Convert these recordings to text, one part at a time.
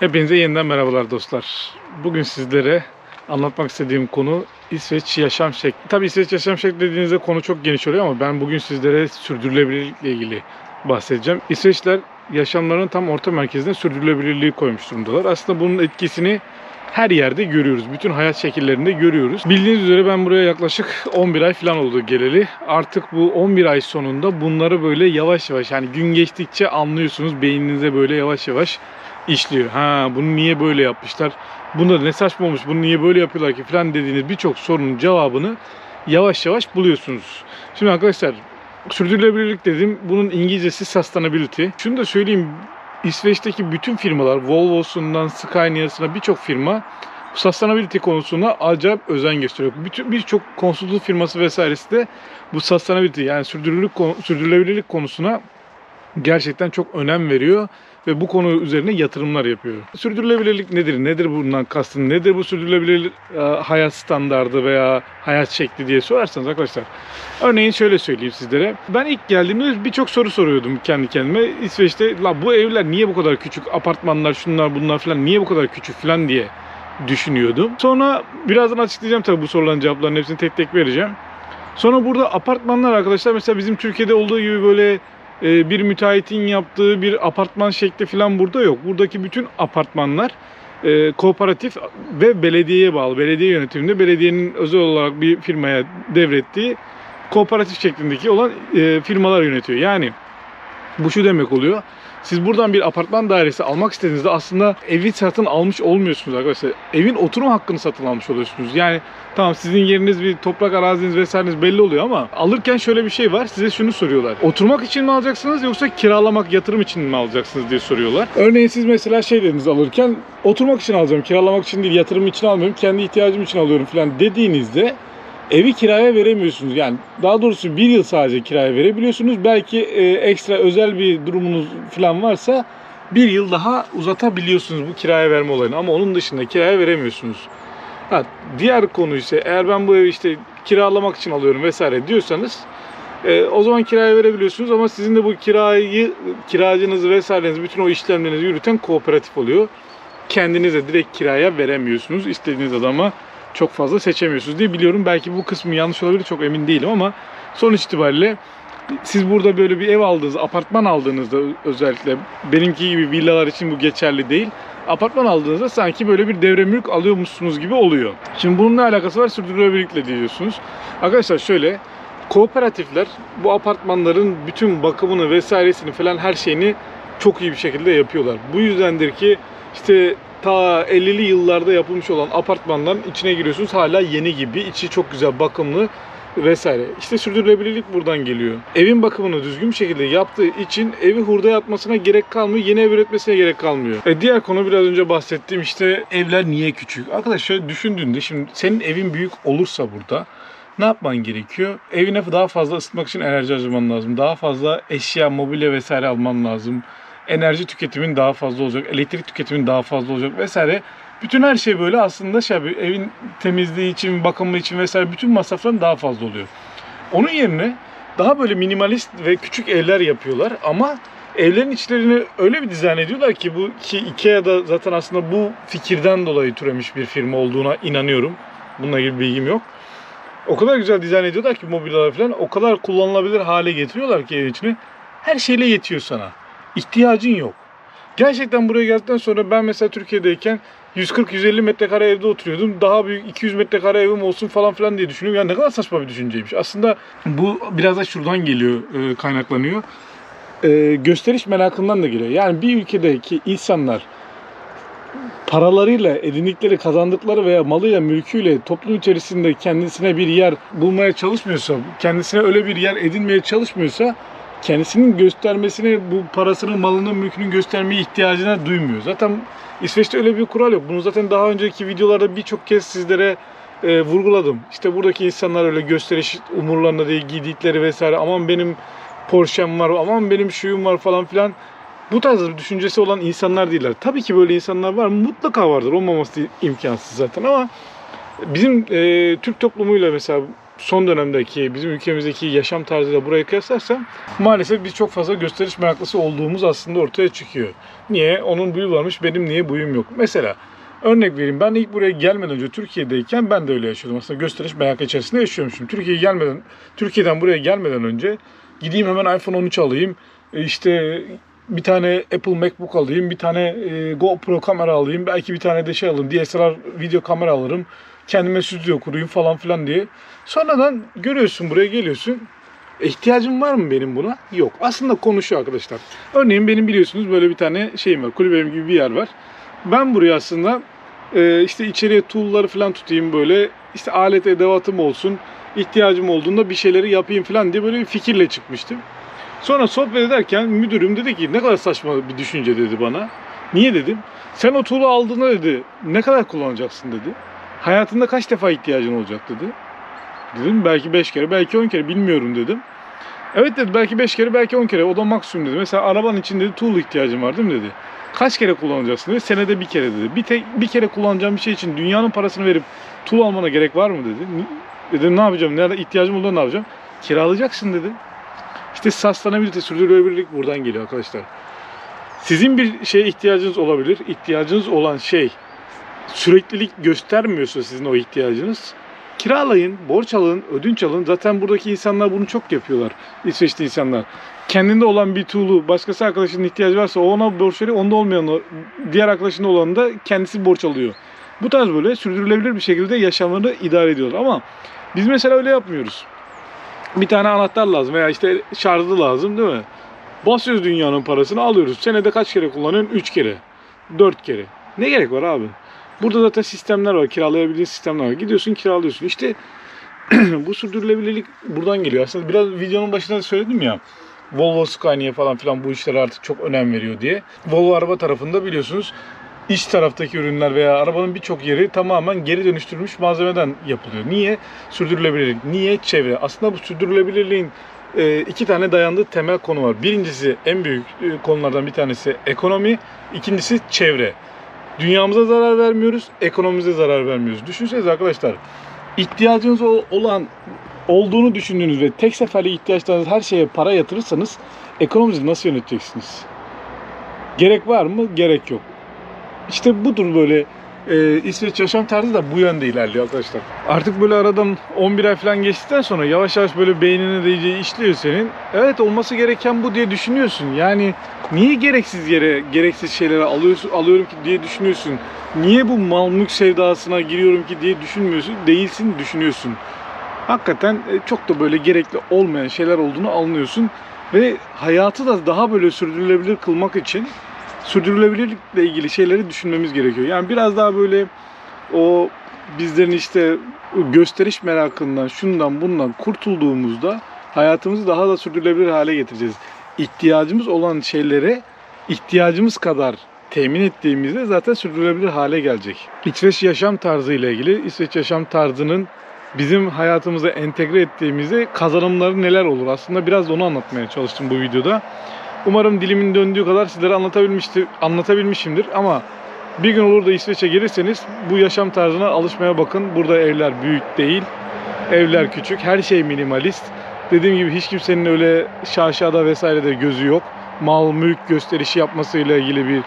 Hepinize yeniden merhabalar dostlar. Bugün sizlere anlatmak istediğim konu İsveç yaşam şekli. Tabii İsveç yaşam şekli dediğinizde konu çok geniş oluyor ama ben bugün sizlere sürdürülebilirlikle ilgili bahsedeceğim. İsveçler yaşamlarının tam orta merkezine sürdürülebilirliği koymuş durumdalar. Aslında bunun etkisini her yerde görüyoruz. Bütün hayat şekillerinde görüyoruz. Bildiğiniz üzere ben buraya yaklaşık 11 ay falan oldu geleli. Artık bu 11 ay sonunda bunları böyle yavaş yavaş yani gün geçtikçe anlıyorsunuz. Beyninize böyle yavaş yavaş işliyor. Ha bunu niye böyle yapmışlar? Bunda ne saçma olmuş? Bunu niye böyle yapıyorlar ki falan dediğiniz birçok sorunun cevabını yavaş yavaş buluyorsunuz. Şimdi arkadaşlar sürdürülebilirlik dedim. Bunun İngilizcesi sustainability. Şunu da söyleyeyim. İsveç'teki bütün firmalar Volvo'sundan Scania'sına birçok firma sustainability konusuna acayip özen gösteriyor. Bütün birçok konsultluk firması vesairesi de bu sustainability yani sürdürülebilirlik konusuna gerçekten çok önem veriyor ve bu konu üzerine yatırımlar yapıyor. Sürdürülebilirlik nedir? Nedir bundan kastın? Nedir bu sürdürülebilir e, hayat standardı veya hayat şekli diye sorarsanız arkadaşlar. Örneğin şöyle söyleyeyim sizlere. Ben ilk geldiğimde birçok soru soruyordum kendi kendime. İsveç'te la bu evler niye bu kadar küçük? Apartmanlar şunlar bunlar falan niye bu kadar küçük falan diye düşünüyordum. Sonra birazdan açıklayacağım tabii bu soruların cevaplarını hepsini tek tek vereceğim. Sonra burada apartmanlar arkadaşlar mesela bizim Türkiye'de olduğu gibi böyle bir müteahhitin yaptığı bir apartman şekli falan burada yok. Buradaki bütün apartmanlar e, kooperatif ve belediyeye bağlı. Belediye yönetiminde belediyenin özel olarak bir firmaya devrettiği kooperatif şeklindeki olan e, firmalar yönetiyor. Yani bu şu demek oluyor. Siz buradan bir apartman dairesi almak istediğinizde aslında evi satın almış olmuyorsunuz arkadaşlar. Evin oturum hakkını satın almış oluyorsunuz. Yani tamam sizin yeriniz bir toprak araziniz vesaireniz belli oluyor ama alırken şöyle bir şey var. Size şunu soruyorlar. Oturmak için mi alacaksınız yoksa kiralamak, yatırım için mi alacaksınız diye soruyorlar. Örneğin siz mesela şey dediniz alırken oturmak için alacağım, kiralamak için değil, yatırım için almıyorum, kendi ihtiyacım için alıyorum falan dediğinizde evi kiraya veremiyorsunuz. Yani daha doğrusu bir yıl sadece kiraya verebiliyorsunuz. Belki e, ekstra özel bir durumunuz falan varsa bir yıl daha uzatabiliyorsunuz bu kiraya verme olayını. Ama onun dışında kiraya veremiyorsunuz. Ha, diğer konu ise eğer ben bu evi işte kiralamak için alıyorum vesaire diyorsanız e, o zaman kiraya verebiliyorsunuz ama sizin de bu kirayı kiracınızı vesairenizi bütün o işlemlerinizi yürüten kooperatif oluyor. Kendinize direkt kiraya veremiyorsunuz. İstediğiniz adama çok fazla seçemiyorsunuz diye biliyorum. Belki bu kısmı yanlış olabilir çok emin değilim ama sonuç itibariyle siz burada böyle bir ev aldığınızda, apartman aldığınızda özellikle benimki gibi villalar için bu geçerli değil. Apartman aldığınızda sanki böyle bir devre mülk alıyormuşsunuz gibi oluyor. Şimdi bunun ne alakası var sürdürülebilirlikle diyorsunuz. Arkadaşlar şöyle kooperatifler bu apartmanların bütün bakımını vesairesini falan her şeyini çok iyi bir şekilde yapıyorlar. Bu yüzdendir ki işte ta 50'li yıllarda yapılmış olan apartmanların içine giriyorsunuz hala yeni gibi içi çok güzel bakımlı vesaire. İşte sürdürülebilirlik buradan geliyor. Evin bakımını düzgün bir şekilde yaptığı için evi hurda yatmasına gerek kalmıyor. Yeni ev üretmesine gerek kalmıyor. E diğer konu biraz önce bahsettiğim işte evler niye küçük? Arkadaş şöyle düşündüğünde şimdi senin evin büyük olursa burada ne yapman gerekiyor? Evine daha fazla ısıtmak için enerji harcaman lazım. Daha fazla eşya, mobilya vesaire alman lazım. Enerji tüketimin daha fazla olacak. Elektrik tüketimin daha fazla olacak vesaire. Bütün her şey böyle aslında şey yapıyor. Evin temizliği için, bakımı için vesaire bütün masrafların daha fazla oluyor. Onun yerine daha böyle minimalist ve küçük evler yapıyorlar ama evlerin içlerini öyle bir dizayn ediyorlar ki bu ki Ikea'da zaten aslında bu fikirden dolayı türemiş bir firma olduğuna inanıyorum. Bununla ilgili bilgim yok. O kadar güzel dizayn ediyorlar ki mobilyalar falan o kadar kullanılabilir hale getiriyorlar ki evin içine. Her şeyle yetiyor sana. İhtiyacın yok. Gerçekten buraya geldikten sonra ben mesela Türkiye'deyken 140-150 metrekare evde oturuyordum. Daha büyük 200 metrekare evim olsun falan filan diye düşünüyorum. Ya ne kadar saçma bir düşünceymiş. Aslında bu biraz da şuradan geliyor, e, kaynaklanıyor. E, gösteriş merakından da geliyor. Yani bir ülkedeki insanlar paralarıyla, edindikleri, kazandıkları veya malıyla, mülküyle toplum içerisinde kendisine bir yer bulmaya çalışmıyorsa, kendisine öyle bir yer edinmeye çalışmıyorsa kendisinin göstermesini, bu parasının, malının, mülkünün göstermeye ihtiyacına duymuyor. Zaten İsveç'te öyle bir kural yok. Bunu zaten daha önceki videolarda birçok kez sizlere e, vurguladım. İşte buradaki insanlar öyle gösteriş umurlarında değil giydikleri vesaire. Aman benim Porsche'm var, aman benim şuyum var falan filan. Bu tarz bir düşüncesi olan insanlar değiller. Tabii ki böyle insanlar var? Mutlaka vardır. Olmaması imkansız zaten ama bizim e, Türk toplumuyla mesela son dönemdeki bizim ülkemizdeki yaşam tarzıyla buraya kıyaslarsam maalesef biz çok fazla gösteriş meraklısı olduğumuz aslında ortaya çıkıyor. Niye? Onun buyu varmış benim niye buyum yok? Mesela örnek vereyim ben ilk buraya gelmeden önce Türkiye'deyken ben de öyle yaşıyordum. Aslında gösteriş merakı içerisinde yaşıyormuşum. Türkiye'ye gelmeden, Türkiye'den buraya gelmeden önce gideyim hemen iPhone 13 alayım. E İşte bir tane Apple MacBook alayım, bir tane e, GoPro kamera alayım, belki bir tane de şey alayım, DSLR video kamera alırım. Kendime stüdyo kurayım falan filan diye. Sonradan görüyorsun buraya geliyorsun. E, İhtiyacım var mı benim buna? Yok. Aslında konu şu arkadaşlar. Örneğin benim biliyorsunuz böyle bir tane şeyim var. Kulübem gibi bir yer var. Ben buraya aslında e, işte içeriye tool'ları falan tutayım böyle. işte alet edevatım olsun. ihtiyacım olduğunda bir şeyleri yapayım falan diye böyle bir fikirle çıkmıştım. Sonra sohbet ederken müdürüm dedi ki ne kadar saçma bir düşünce dedi bana. Niye dedim. Sen o tool'u aldığında dedi ne kadar kullanacaksın dedi. Hayatında kaç defa ihtiyacın olacak dedi. Dedim belki 5 kere belki 10 kere bilmiyorum dedim. Evet dedi belki 5 kere belki 10 kere o da maksimum dedi. Mesela arabanın içinde dedi tool ihtiyacın var değil mi dedi. Kaç kere kullanacaksın dedi. Senede bir kere dedi. Bir, tek, bir kere kullanacağım bir şey için dünyanın parasını verip tool almana gerek var mı dedi. Dedim ne yapacağım? Nerede ihtiyacım olduğunda ne yapacağım? Kiralayacaksın dedi. İşte sustainability, sürdürülebilirlik buradan geliyor arkadaşlar. Sizin bir şeye ihtiyacınız olabilir. İhtiyacınız olan şey süreklilik göstermiyorsa sizin o ihtiyacınız kiralayın, borç alın, ödünç alın. Zaten buradaki insanlar bunu çok yapıyorlar. İsveçli insanlar. Kendinde olan bir tool'u başkası arkadaşının ihtiyacı varsa o ona borç veriyor. Onda olmayan diğer arkadaşının olanı da kendisi borç alıyor. Bu tarz böyle sürdürülebilir bir şekilde yaşamlarını idare ediyorlar. Ama biz mesela öyle yapmıyoruz. Bir tane anahtar lazım veya işte şarjlı lazım değil mi? Basıyoruz dünyanın parasını alıyoruz. Senede kaç kere kullanıyorsun? 3 kere. 4 kere. Ne gerek var abi? Burada zaten sistemler var. Kiralayabildiğin sistemler var. Gidiyorsun kiralıyorsun. İşte bu sürdürülebilirlik buradan geliyor. Aslında biraz videonun başında da söyledim ya. Volvo Scania falan filan bu işlere artık çok önem veriyor diye. Volvo araba tarafında biliyorsunuz iç taraftaki ürünler veya arabanın birçok yeri tamamen geri dönüştürülmüş malzemeden yapılıyor. Niye? Sürdürülebilirlik. Niye? Çevre. Aslında bu sürdürülebilirliğin e, iki tane dayandığı temel konu var. Birincisi en büyük e, konulardan bir tanesi ekonomi, ikincisi çevre. Dünyamıza zarar vermiyoruz, ekonomimize zarar vermiyoruz. Düşünsenize arkadaşlar, ihtiyacınız ol- olan olduğunu düşündüğünüz ve tek seferli ihtiyaçlarınız her şeye para yatırırsanız ekonominizi nasıl yöneteceksiniz? Gerek var mı? Gerek yok. İşte budur böyle e, İsveç yaşam tarzı da bu yönde ilerliyor arkadaşlar. Artık böyle aradan 11 ay falan geçtikten sonra yavaş yavaş böyle beynine de iyice işliyor senin. Evet olması gereken bu diye düşünüyorsun. Yani niye gereksiz yere gereksiz şeyleri alıyorsun, alıyorum ki diye düşünüyorsun. Niye bu mal mülk sevdasına giriyorum ki diye düşünmüyorsun. Değilsin düşünüyorsun. Hakikaten e, çok da böyle gerekli olmayan şeyler olduğunu anlıyorsun. Ve hayatı da daha böyle sürdürülebilir kılmak için sürdürülebilirlikle ilgili şeyleri düşünmemiz gerekiyor. Yani biraz daha böyle o bizlerin işte gösteriş merakından, şundan bundan kurtulduğumuzda hayatımızı daha da sürdürülebilir hale getireceğiz. İhtiyacımız olan şeylere ihtiyacımız kadar temin ettiğimizde zaten sürdürülebilir hale gelecek. İsveç yaşam tarzı ile ilgili İsveç yaşam tarzının bizim hayatımıza entegre ettiğimizde kazanımları neler olur? Aslında biraz da onu anlatmaya çalıştım bu videoda. Umarım dilimin döndüğü kadar sizlere anlatabilmiştir, anlatabilmişimdir ama bir gün olur da İsveç'e gelirseniz bu yaşam tarzına alışmaya bakın. Burada evler büyük değil, evler küçük, her şey minimalist. Dediğim gibi hiç kimsenin öyle şaşada vesaire de gözü yok. Mal, mülk gösterişi yapmasıyla ilgili bir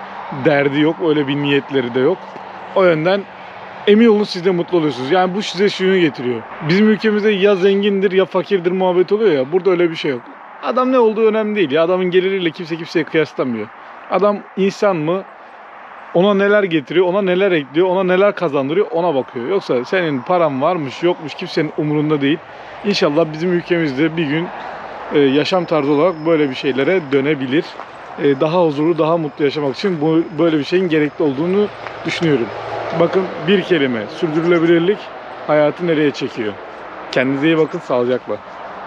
derdi yok, öyle bir niyetleri de yok. O yönden emin olun siz de mutlu oluyorsunuz. Yani bu size şunu getiriyor. Bizim ülkemizde ya zengindir ya fakirdir muhabbet oluyor ya. Burada öyle bir şey yok. Adam ne olduğu önemli değil. Ya adamın geliriyle kimse kimseye kıyaslamıyor. Adam insan mı? Ona neler getiriyor, ona neler ekliyor, ona neler kazandırıyor ona bakıyor. Yoksa senin paran varmış yokmuş kimsenin umurunda değil. İnşallah bizim ülkemizde bir gün e, yaşam tarzı olarak böyle bir şeylere dönebilir. E, daha huzurlu, daha mutlu yaşamak için bu böyle bir şeyin gerekli olduğunu düşünüyorum. Bakın bir kelime, sürdürülebilirlik hayatı nereye çekiyor. Kendinize iyi bakın, sağlıcakla.